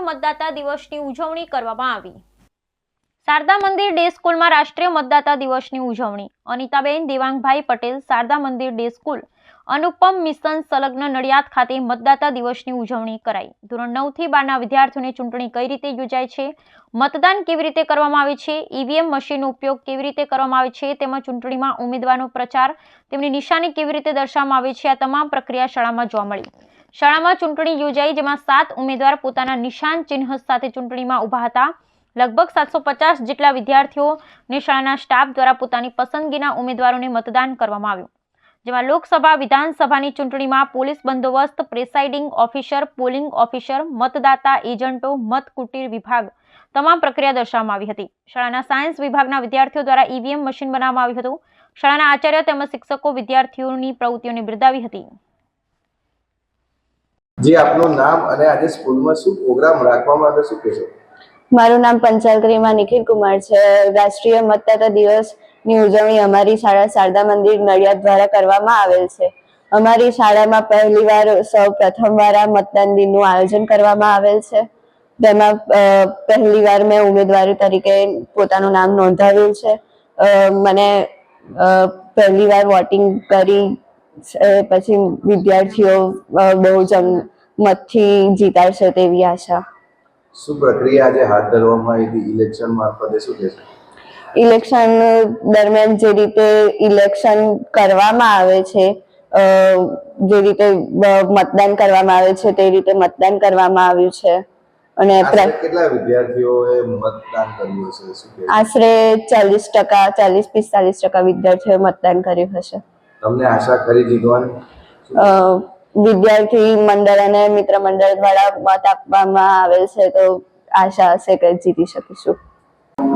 મતદાતા દિવસની ઉજવણી કરવામાં આવી. શારદા મંદિર ડે સ્કૂલમાં રાષ્ટ્રીય મતદાતા દિવસની ઉજવણી. અનિતાબેન, દેવાંગભાઈ પટેલ, શારદા મંદિર ડે સ્કૂલ, અનુપમ મિશન સંલગ્ન નડિયાદ ખાતે મતદાતા દિવસની ઉજવણી કરાઈ. ધોરણ નવથી બારના વિદ્યાર્થીઓને ચૂંટણી કઈ રીતે યોજાય છે? મતદાન કેવી રીતે કરવામાં આવે છે? ઈવીએમ મશીનનો ઉપયોગ કેવી રીતે કરવામાં આવે છે? તેમજ ચૂંટણીમાં ઉમેદવારનો પ્રચાર, તેમની નિશાની કેવી રીતે દર્શાવવામાં આવે છે? આ તમામ પ્રક્રિયા શાળામાં જોવા મળી. શાળામાં ચૂંટણી યોજાઈ, જેમાં સાત ઉમેદવાર પોતાના નિશાન ચિહ્ન સાથે ચૂંટણીમાં ઊભા હતા. લગભગ સાતસો પચાસ જેટલા વિદ્યાર્થીઓને શાળાના સ્ટાફ દ્વારા પોતાની પસંદગીના ઉમેદવારોને મતદાન કરવામાં આવ્યું. જેમાં લોકસભા, વિધાનસભાની ચૂંટણીમાં પોલીસ બંદોબસ્ત, પ્રેસાઇડિંગ ઓફિસર, પોલિંગ ઓફિસર, મતદાતા એજન્ટો, મત કુટીર વિભાગ તમામ પ્રક્રિયા દર્શાવવામાં આવી હતી. શાળાના સાયન્સ વિભાગના વિદ્યાર્થીઓ દ્વારા ઈવીએમ મશીન બનાવવામાં આવ્યું હતું. શાળાના આચાર્ય તેમજ શિક્ષકો વિદ્યાર્થીઓની પ્રવૃત્તિઓને બિરદાવી હતી. જી આપનું નામ અને આજે સ્કૂલમાં શું પ્રોગ્રામ રાખવામાં આવ્યો શું કહેશો મારું નામ પંચાલગ્રીમાં નિખિલ કુમાર છે. રાષ્ટ્રીય મતદાતા દિવસની ઉજવણી અમારી શાળા શારદા મંદિર નડિયાદ દ્વારા કરવામાં આવેલ છે. અમારી શાળામાં પહેલીવાર સૌ પ્રથમવાર આ મતદાન દિનનું આયોજન કરવામાં આવેલ છે. તેમાં પહેલી પહેલીવાર મેં ઉમેદવારી તરીકે પોતાનું નામ નોંધાવ્યું છે. મને પહેલીવાર વોટિંગ કરી પછી વિદ્યાર્થીઓ બહુ જ મતથી જીતાડશે તેવી આશા. શું પ્રક્રિયા આજે હાથ ધરવામાં આવી? ઇલેક્શન મારફતે શું કહેશો? ઇલેક્શન દરમિયાન જે રીતે ઇલેક્શન કરવામાં આવે છે જે રીતે મતદાન કરવામાં આવે છે તે રીતે મતદાન કરવામાં આવ્યું છે. અને કેટલા વિદ્યાર્થીઓએ મતદાન કર્યું હશે? આશરે ચાલીસ ટકા ચાલીસ પિસ્તાલીસ ટકા વિદ્યાર્થીઓએ મતદાન કર્યું હશે. તમને આશા કરી અ, વિદ્યાર્થી મંડળ અને મિત્ર મંડળ દ્વારા મત આપવામાં આવેલ છે તો આશા હશે કે જીતી શકીશું.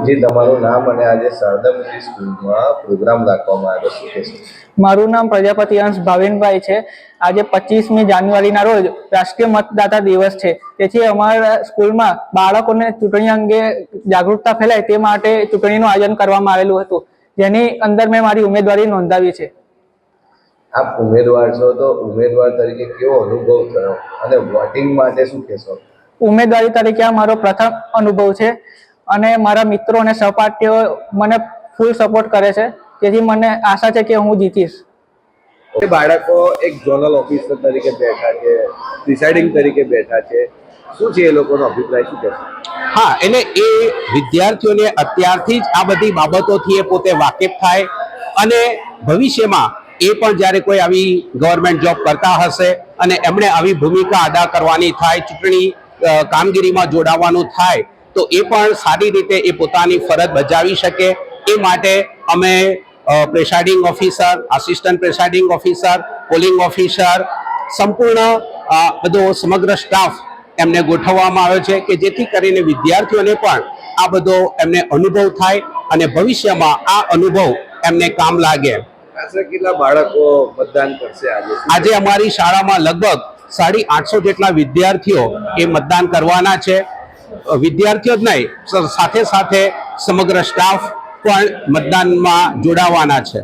જી તમારું નામ અને આજે શારદા મંદિર સ્કૂલમાં પ્રોગ્રામ રાખવામાં આવ્યો છે મારું નામ પ્રજાપતિ અંશ ભાવિનભાઈ છે. આજે પચીસમી જાન્યુઆરીના રોજ રાષ્ટ્રીય મતદાતા દિવસ છે. તેથી અમારા સ્કૂલમાં બાળકોને ચૂંટણી અંગે જાગૃતતા ફેલાય તે માટે ચૂંટણીનું આયોજન કરવામાં આવેલું હતું. જેની અંદર મેં મારી ઉમેદવારી નોંધાવી છે. આપ ઉમેદવાર છો તો ઉમેદવાર તરીકે કેવો અનુભવ થયો અને વોટિંગ માટે શું કહેશો? ઉમેદવારી તરીકે આ મારો પ્રથમ અનુભવ છે અને મારા મિત્રો અને સહપાઠીઓ મને ફૂલ સપોર્ટ કરે છે. તેથી મને આશા છે કે હું જીતીશ. એ બાળકો એક ઝોનલ ઓફિસર તરીકે બેઠા છે પ્રિસાઇડિંગ તરીકે બેઠા છે. શું છે એ લોકોનો અભિપ્રાય? શું કહેશો? હા એટલે એ વિદ્યાર્થીઓને અત્યારથી જ આ બધી બાબતોથી એ પોતે વાકેફ થાય અને ભવિષ્યમાં એ પણ જ્યારે કોઈ આવી ગવર્મેન્ટ જોબ કરતા હશે અને એમણે આવી ભૂમિકા અદા કરવાની થાય, ચૂંટણી કામગીરીમાં જોડાવાનું થાય, તો એ પણ સારી રીતે એ પોતાની ફરજ બજાવી શકે. એ માટે અમે presiding officer assistant presiding officer polling officer સંપૂર્ણ બધો સમગ્ર સ્ટાફ એમને ગોઠવવામાં આવ્યો છે કે જેથી કરીને વિદ્યાર્થીઓને પણ આ બધો એમને અનુભવ થાય અને ભવિષ્યમાં આ અનુભવ એમને કામ લાગે. કેટલા બાળકો મતદાન કરશે આજે? આજે અમારી શાળામાં લગભગ સાડી આઠસો જેટલા વિદ્યાર્થીઓ એ મતદાન કરવાના છે. વિદ્યાર્થીઓ જ નહીં સાથે સાથે સમગ્ર સ્ટાફ પણ મતદાનમાં જોડાવાના છે.